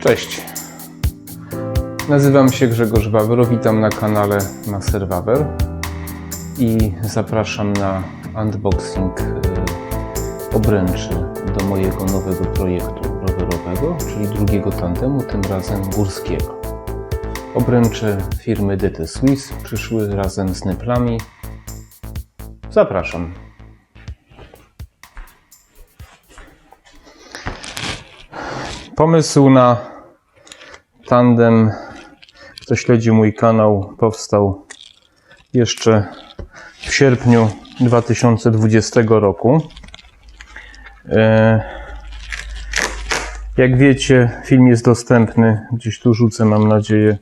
Cześć. Nazywam się Grzegorz Wawro, witam na kanale Master Wawer i zapraszam na unboxing e, obręczy do mojego nowego projektu rowerowego, czyli drugiego tandemu, tym razem górskiego. Obręcze firmy DT Swiss przyszły razem z nyplami. Zapraszam. Pomysł na tandem, kto śledzi mój kanał, powstał jeszcze w sierpniu 2020 roku. E, Jak wiecie, film jest dostępny, gdzieś tu rzucę, mam nadzieję.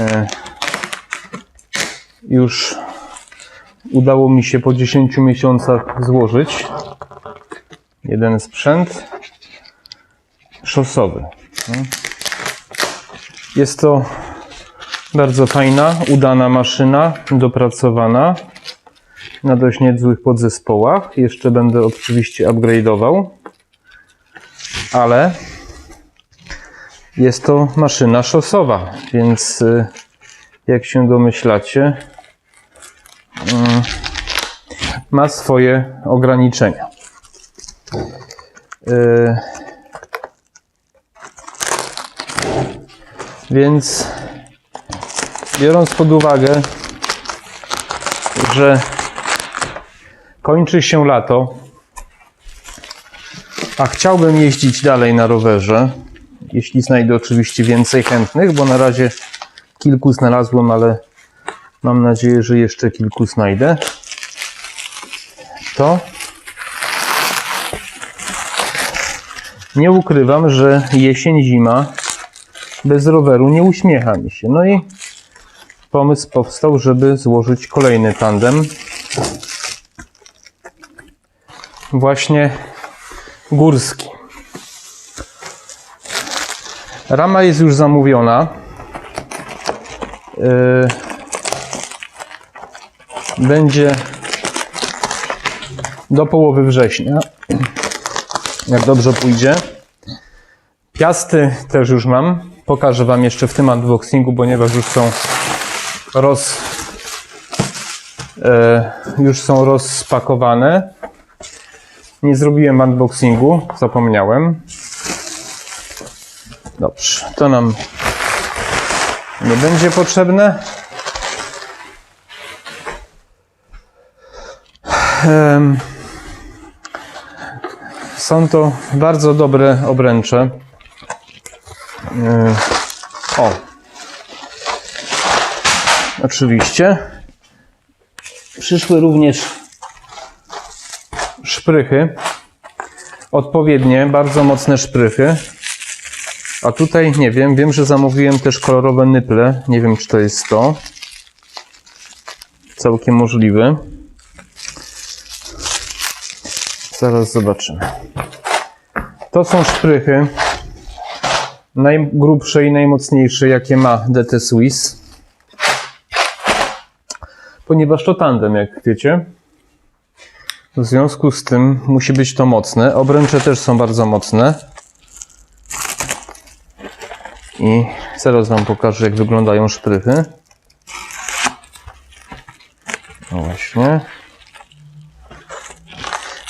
E, Już udało mi się po 10 miesiącach złożyć jeden sprzęt szosowy. Jest to bardzo fajna, udana maszyna, dopracowana na dość niezłych podzespołach. Jeszcze będę oczywiście upgrade'ował, ale jest to maszyna szosowa, więc y, jak się domyślacie, mm, ma swoje ograniczenia. Więc biorąc pod uwagę, że kończy się lato, a chciałbym jeździć dalej na rowerze, jeśli znajdę oczywiście więcej chętnych, bo na razie kilku znalazłem, ale mam nadzieję, że jeszcze kilku znajdę, to nie ukrywam, że jesień, zima bez roweru nie uśmiecha mi się. No i pomysł powstał, żeby złożyć kolejny tandem. Właśnie górski. Rama jest już zamówiona. Yy, Będzie do połowy września. Jak dobrze pójdzie. Piasty też już mam. Pokażę Wam jeszcze w tym unboxingu, ponieważ już są roz, e, już są rozspakowane. Nie zrobiłem unboxingu, zapomniałem. Dobrze, to nam nie będzie potrzebne. Są to bardzo dobre obręcze. Yy, O. Oczywiście. Przyszły również szprychy. Odpowiednie, bardzo mocne szprychy. A tutaj nie wiem, wiem, że zamówiłem też kolorowe nyple. Nie wiem, czy to jest to. Całkiem możliwe. Zaraz zobaczymy. To są szprychy najgrubsze i najmocniejsze, jakie ma DT Swiss. Ponieważ to tandem, jak wiecie. W związku z tym musi być to mocne. Obręcze też są bardzo mocne. I zaraz Wam pokażę, jak wyglądają szprychy. No właśnie.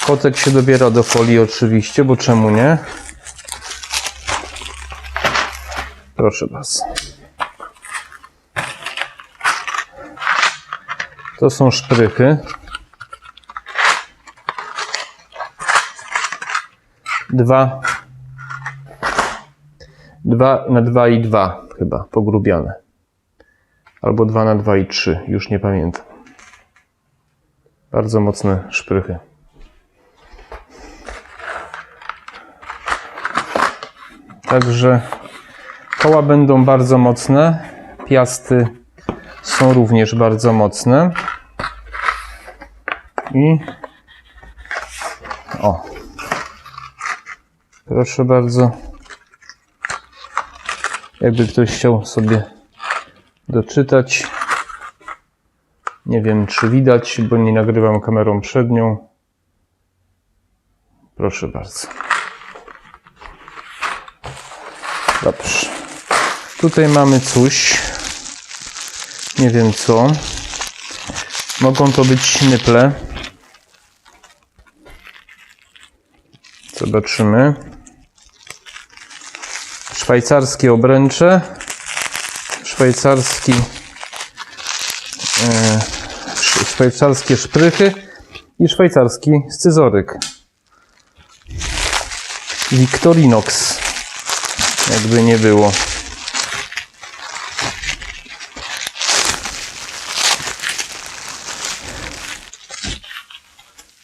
Kotek się dobiera do folii oczywiście, bo czemu nie? Proszę Was. To są szprychy. Dwa. Dwa na dwa i dwa chyba, pogrubiane. Albo dwa na dwa i trzy, już nie pamiętam. Bardzo mocne szprychy. Także Koła będą bardzo mocne. Piasty są również bardzo mocne. I o. Proszę bardzo. Jakby ktoś chciał sobie doczytać. Nie wiem, czy widać, bo nie nagrywam kamerą przednią. Proszę bardzo. Dobrze. Tutaj mamy coś. Nie wiem co. Mogą to być nyple. Zobaczymy. Szwajcarskie obręcze. Szwajcarski. E, sz- szwajcarskie szprychy i szwajcarski scyzoryk. Victorinox. Jakby nie było.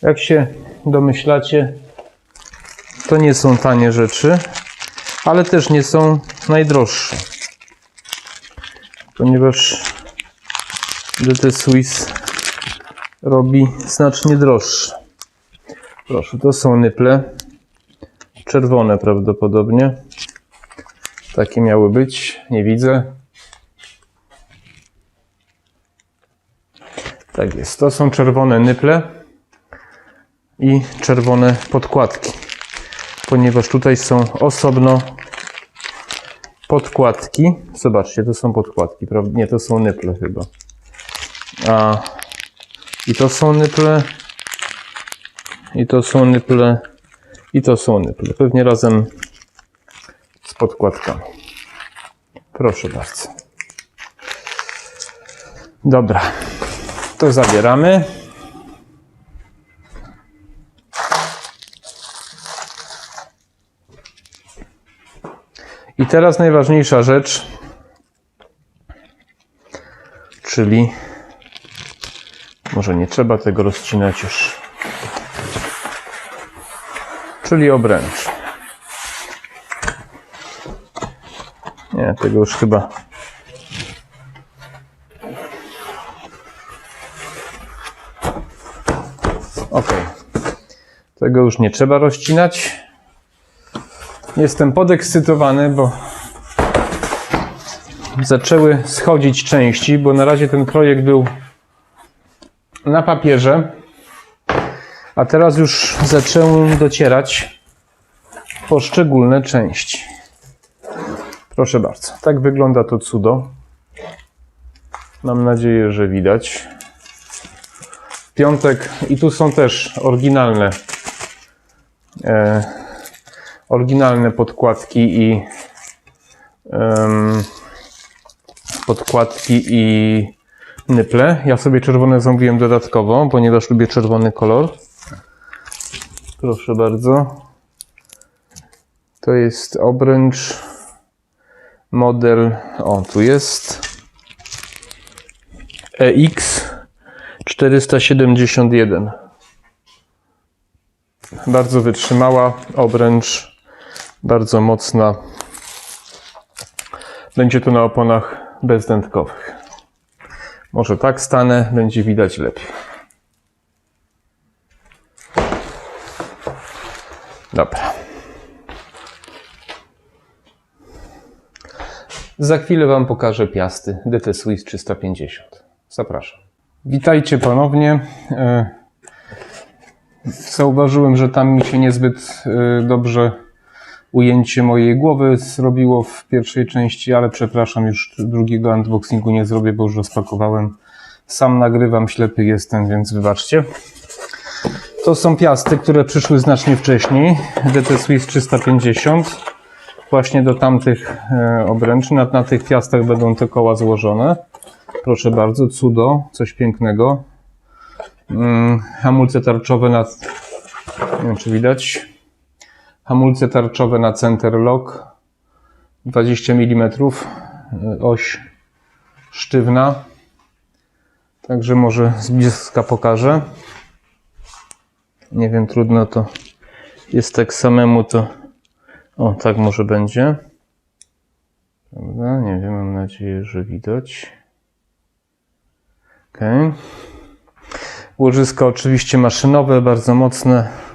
Jak się domyślacie, to nie są tanie rzeczy, ale też nie są najdroższe. Ponieważ DT Swiss robi znacznie droższe. Proszę, to są nyple. Czerwone prawdopodobnie. Takie miały być. Nie widzę. Tak jest. To są czerwone nyple i czerwone podkładki. Ponieważ tutaj są osobno podkładki. Zobaczcie, to są podkładki, prawda? Nie, to są nyple chyba. A i to są nyple. I to są nyple. I to są nyple. Pewnie razem z podkładkami. Proszę bardzo. Dobra. To zabieramy. Teraz najważniejsza rzecz, czyli może nie trzeba tego rozcinać już. Czyli obręcz. Nie, tego już chyba. Ok. Tego już nie trzeba rozcinać. Jestem podekscytowany, bo zaczęły schodzić części, bo na razie ten projekt był na papierze, a teraz już zaczęły docierać poszczególne części. Proszę bardzo, tak wygląda to cudo. Mam nadzieję, że widać. Piątek i tu są też oryginalne e, oryginalne podkładki i em, podkładki i nyple. Ja sobie czerwone zamówiłem dodatkowo, ponieważ lubię czerwony kolor. Proszę bardzo. To jest obręcz model, o tu jest EX 471. Bardzo wytrzymała obręcz, bardzo mocna. Będzie to na oponach bezdętkowych. Może tak stanę, będzie widać lepiej. Dobra. Za chwilę Wam pokażę piasty DT Swiss 350. Zapraszam. Witajcie ponownie. E, Zauważyłem, że tam mi się niezbyt e, dobrze ujęcie mojej głowy zrobiło w pierwszej części, ale przepraszam, już drugiego unboxingu nie zrobię, bo już rozpakowałem. Sam nagrywam, ślepy jestem, więc wybaczcie. To są piasty, które przyszły znacznie wcześniej. DT Swiss 350. Właśnie do tamtych e, obręczy. Na, na tych piastach będą te koła złożone. Proszę bardzo, cudo, coś pięknego. Mm, hamulce tarczowe na. Nie wiem, czy widać. Hamulce tarczowe na center lock. 20 mm. Oś sztywna. Także może z bliska pokażę. Nie wiem, trudno to jest tak samemu to. O, tak może będzie. Prawda? Nie wiem, mam nadzieję, że widać. Ok. Łożysko oczywiście maszynowe, bardzo mocne.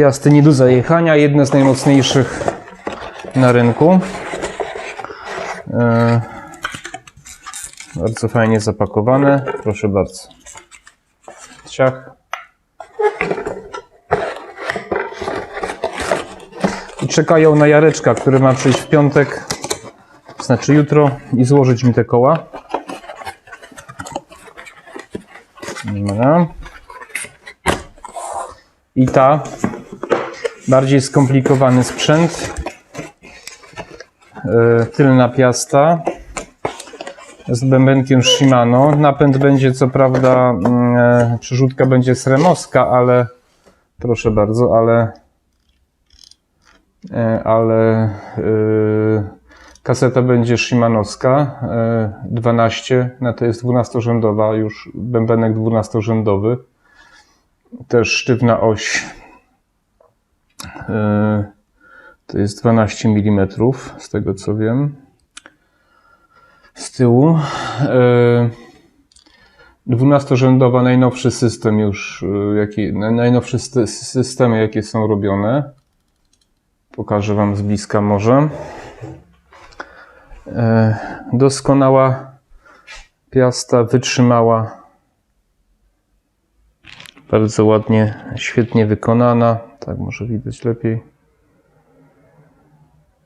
Piasty nie do zajechania, jedne z najmocniejszych na rynku. E, bardzo fajnie zapakowane. Proszę bardzo. Ciach. czekają na Jareczka, który ma przyjść w piątek, znaczy jutro i złożyć mi te koła. I ta bardziej skomplikowany sprzęt. Yy, tylna piasta z bębenkiem Shimano. Napęd będzie co prawda, mm, e, przerzutka będzie sremowska, ale proszę bardzo, ale e, ale e, kaseta będzie Shimanowska e, 12, no to jest 12-rzędowa już bębenek 12-rzędowy też sztywna oś e, to jest 12 mm z tego co wiem z tyłu. E, 12-rzędowa, najnowszy system już, e, jaki, naj- najnowsze sy- systemy, jakie są robione. Pokażę Wam z bliska może. E, Doskonała piasta, wytrzymała. Bardzo ładnie, świetnie wykonana. Tak może widać lepiej.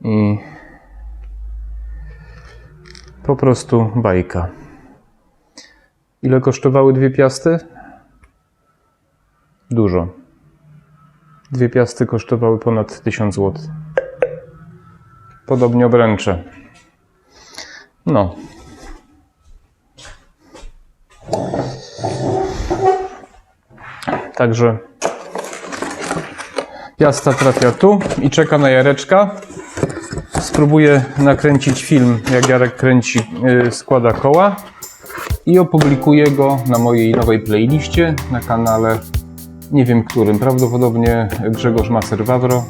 I po prostu bajka. Ile kosztowały dwie piasty? Dużo. Dwie piasty kosztowały ponad 1000 zł. Podobnie obręcze. No. Także piasta trafia tu i czeka na Jareczka. Spróbuję nakręcić film, jak Jarek kręci, yy, składa koła i opublikuję go na mojej nowej playliście na kanale, nie wiem którym, prawdopodobnie Grzegorz Maser Wawro.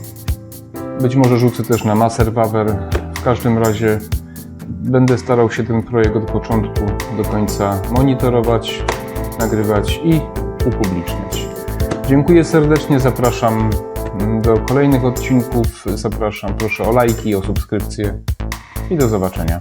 Być może rzucę też na Maser Wawer. W każdym razie będę starał się ten projekt od początku do końca monitorować, nagrywać i upubliczniać. Dziękuję serdecznie, zapraszam do kolejnych odcinków. Zapraszam proszę o lajki, o subskrypcję i do zobaczenia.